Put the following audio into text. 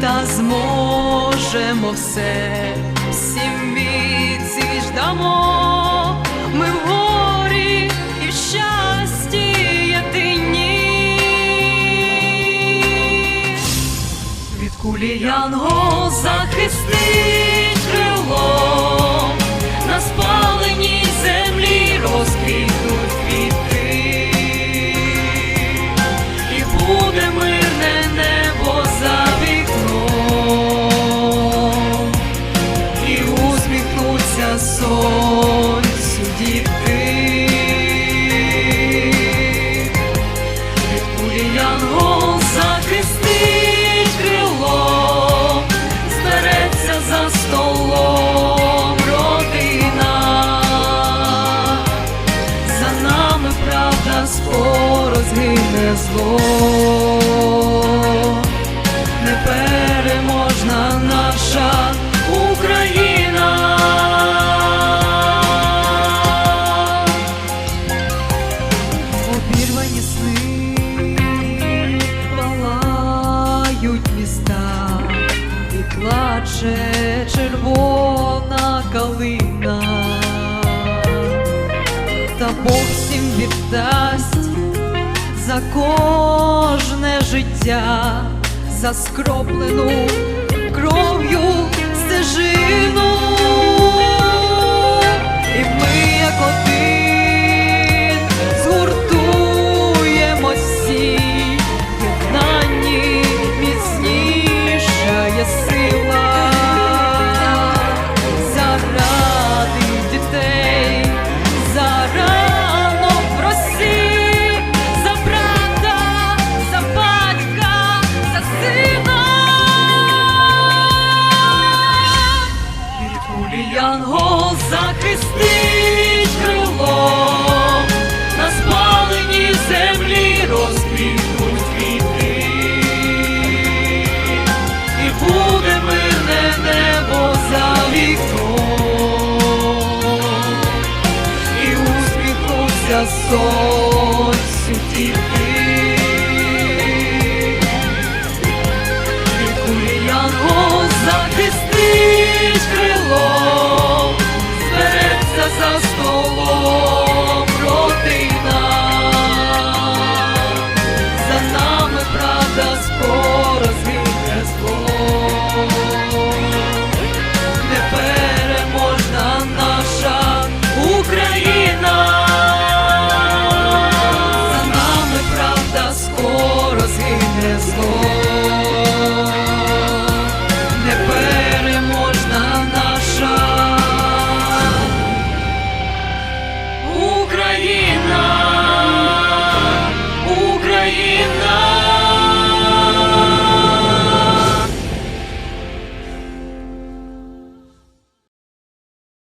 Та зможемо все, всім віці ждамо, ми в горі і в щасті єдині. Від кулі янгол захистить крило, на спаленій землі розквітнуть скоро згине зло, непереможна наша Україна. Обірвані сни палають міста, і плаче червона калина, та Бог всім віддасть за кожне життя, за скроплену кров'ю янгол захистить крило, на спаленій землі розквітнуть квіти, і буде мирне небо за вікном, і усміхнуться сон. this Lord.